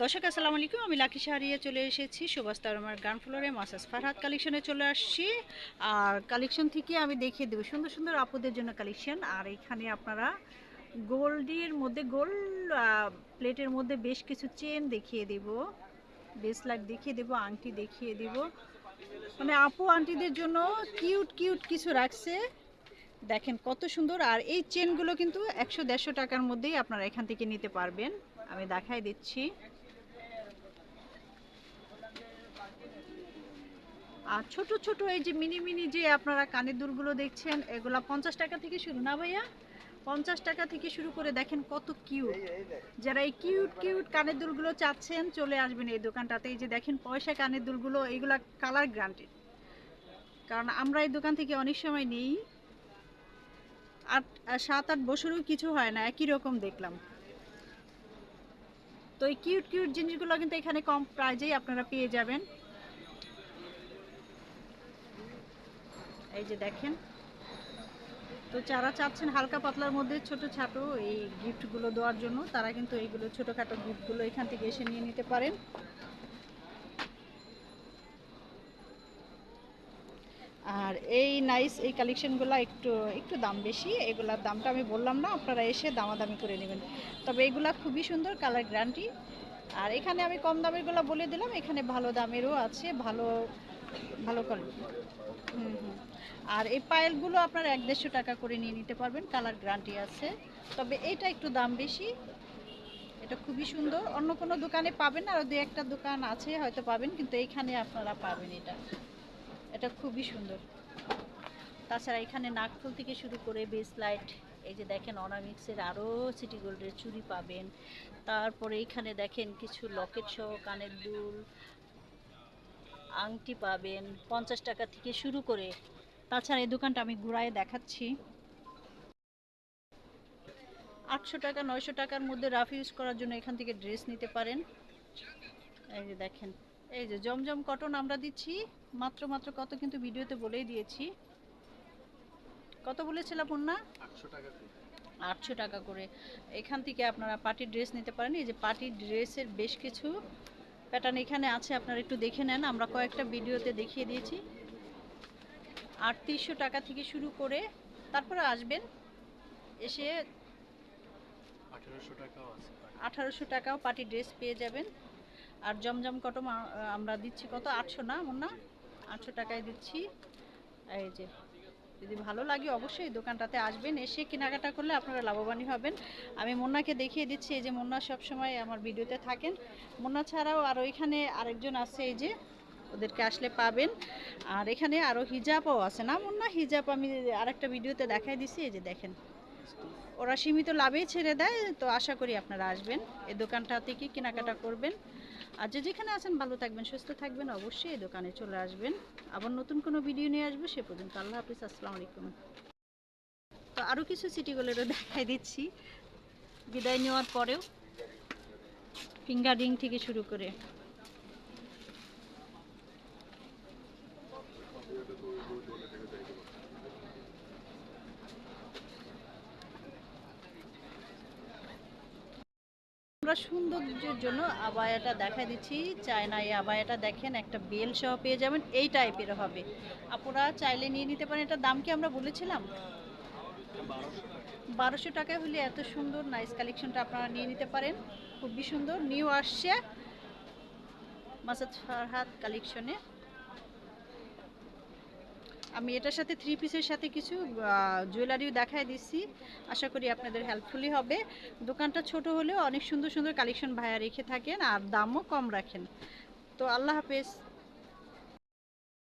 দর্শক, আসসালামু আলাইকুম। আমি লাকি শাহরিয়া চলে এসেছি সুবাস্তার আমার গ্রাউন্ড ফ্লোরে। মাসাজ ফারহাদ কালেকশনে চলে আসছি। আর কালেকশন থেকে আমি দেখিয়ে দেবো সুন্দর সুন্দর আপুদের জন্য কালেকশন। আর এখানে আপনারা গোল্ডের মধ্যে, গোল্ড প্লেটের মধ্যে বেশ কিছু চেন দেখিয়ে দেব। ব্রেসলাইট দেখিয়ে দেব, আংটি দেখিয়ে দেব। মানে আপু আন্টিদের জন্য কিউট কিউট কিছু রাখছে। দেখেন কত সুন্দর। আর এই চেনগুলো কিন্তু একশো দেড়শো টাকার মধ্যেই আপনারা এখান থেকে নিতে পারবেন। আমি দেখাই দিচ্ছি। আর ছোট ছোট এই যে মিনি মিনি যে আপনারা কানের দুলগুলো দেখছেন এগুলা পঞ্চাশ টাকা থেকে শুরু। না ভাইয়া? পঞ্চাশ টাকা থেকে শুরু করে দেখেন কত কিউট যারা এই কিউট কিউট কানের দুলগুলো চাচ্ছেন চলে আসবেন এই দোকানটাতে। এই যে দেখেন পয়সা কানের দুলগুলো এইগুলা কালার গ্রান্টেড কারণ আমরা এই দোকান থেকে অনেক সময় নেই। আট সাত আট বছরও কিছু হয় না একই রকম দেখলাম। তো এই কিউট কিউট জিনিসগুলো কিন্তু এখানে কম প্রাইজেই আপনারা পেয়ে যাবেন। এই যে দেখেন। তো যারা চাচ্ছেন হালকা পাতলার মধ্যে ছোট ছোট এই গিফটগুলো দেওয়ার জন্য, তারা কিন্তু এইগুলো ছোটোখাটো গিফটগুলো এখান থেকে এসে নিয়ে নিতে পারেন। আর এই নাইস এই কালেকশনগুলো একটু একটু দাম বেশি, এগুলার দামটা আমি বললাম না, আপনারা এসে দামাদামি করে নেবেন। তবে এগুলা খুবই সুন্দর কালার গ্যারান্টি আর এখানে আমি কম দামেরগুলো বলে দিলাম, এখানে ভালো দামেরও আছে, ভালো ভালো কোয়ালিটি হুম হুম। আর এই পায়েলগুলো আপনার এক দেড়শো টাকা করে নিয়ে নিতে পারবেন, কালার গ্যারান্টি আছে। তবে এটা একটু দাম বেশি। এটা খুবই সুন্দর। অন্য কোনো দোকানে পাবেন আর দু একটা দোকান আছে হয়তো পাবেন, কিন্তু এইখানে আপনারা পাবেন এটা। এটা খুবই সুন্দর। তাছাড়া এখানে নাকফুল থেকে শুরু করে বেস লাইট এই যে দেখেন অনামিক্সের আরও সিটি গোল্ডের চুড়ি পাবেন। তারপরে এখানে দেখেন কিছু লকেট সহ কানের দুল আংটি পাবেন পঞ্চাশ টাকা থেকে শুরু করে। তাছাড়া এই দোকানটা আমি ঘুরায় দেখাচ্ছি। আটশো টাকা নয়শো টাকার মধ্যে রাফ ইউজ করার জন্য এখান থেকে ড্রেস নিতে পারেন। এই যে দেখেন এই যে জমজম কটন আমরা দিচ্ছি। মাত্র মাত্র কত কিন্তু ভিডিওতে বলেই দিয়েছি। কত বলেছিলাম না আটশো টাকা করে। এখান থেকে আপনারা পার্টি ড্রেস নিতে পারেন। এই যে পার্টি ড্রেসের বেশ কিছু প্যাটার্ন এখানে আছে আপনারা একটু দেখে নেন। আমরা কয়েকটা ভিডিওতে দেখিয়ে দিয়েছি। আটত্রিশশো টাকা থেকে শুরু করে তারপরে আসবেন এসে আঠারোশো টাকাও পার্টি ড্রেস পেয়ে যাবেন। আর জমজম কটম আমরা দিচ্ছি কত? আটশো না না? আটশো টাকায় দিচ্ছি। এই যে যদি ভালো লাগে অবশ্যই দোকানটাতে আসবেন। এসে কেনাকাটা করলে আপনারা লাভবানই হবেন। আমি মুন্নাকে দেখিয়ে দিচ্ছি, এই যে মুন্না সবসময় আমার ভিডিওতে থাকেন। মুন্না ছাড়াও আর ওইখানে আরেকজন আছে, এই যে ওদেরকে আসলে পাবেন। আর এখানে আরও হিজাবও আছে না মুন্না? হিজাব আমি আরেকটা ভিডিওতে দেখাই দিছি, এই যে দেখেন। ওরা সীমিত লাভেই ছেড়ে দেয়, তো আশা করি আপনারা আসবেন। এই দোকানটা থেকে কেনাকাটা করবেন? আর যে যেখানে আছেন ভালো থাকবেন, সুস্থ থাকবেন, অবশ্যই দোকানে চলে আসবেন। আবার নতুন কোনো ভিডিও নিয়ে আসব, সে পর্যন্ত আল্লাহ হাফিজ, আসসালাম আলাইকুম। তো আরও কিছু সিটিগুলোরও দেখাই দিচ্ছি। বিদায় নেওয়ার পরেও ফিঙ্গার রিং থেকে শুরু করে। আমরা সৌন্দর্যের জন্য আবায়াটা দেখা দিচ্ছি। চায়না এই আবায়াটা দেখেন, একটা বেল সহ পেয়ে যাবেন, এই টাইপের হবে। আপনারা চাইলে নিয়ে নিতে পারেন। এটার দাম কি আমরা বলেছিলাম? বারোশো টাকায় হলে এত সুন্দর নাইস কালেকশনটা আপনারা নিয়ে নিতে পারেন। খুবই সুন্দর নিউ আসছে। মাসাদ ফারহাদ কালেকশনে আমি এটার সাথে থ্রি পিসের সাথে কিছু জুয়েলারিও দেখায় দিচ্ছি। আশা করি আপনাদের হেল্পফুলি হবে। দোকানটা ছোট হলেও অনেক সুন্দর সুন্দর কালেকশন ভাইয়া রেখে থাকেন আর দামও কম রাখেন। তো আল্লাহ হাফেজ।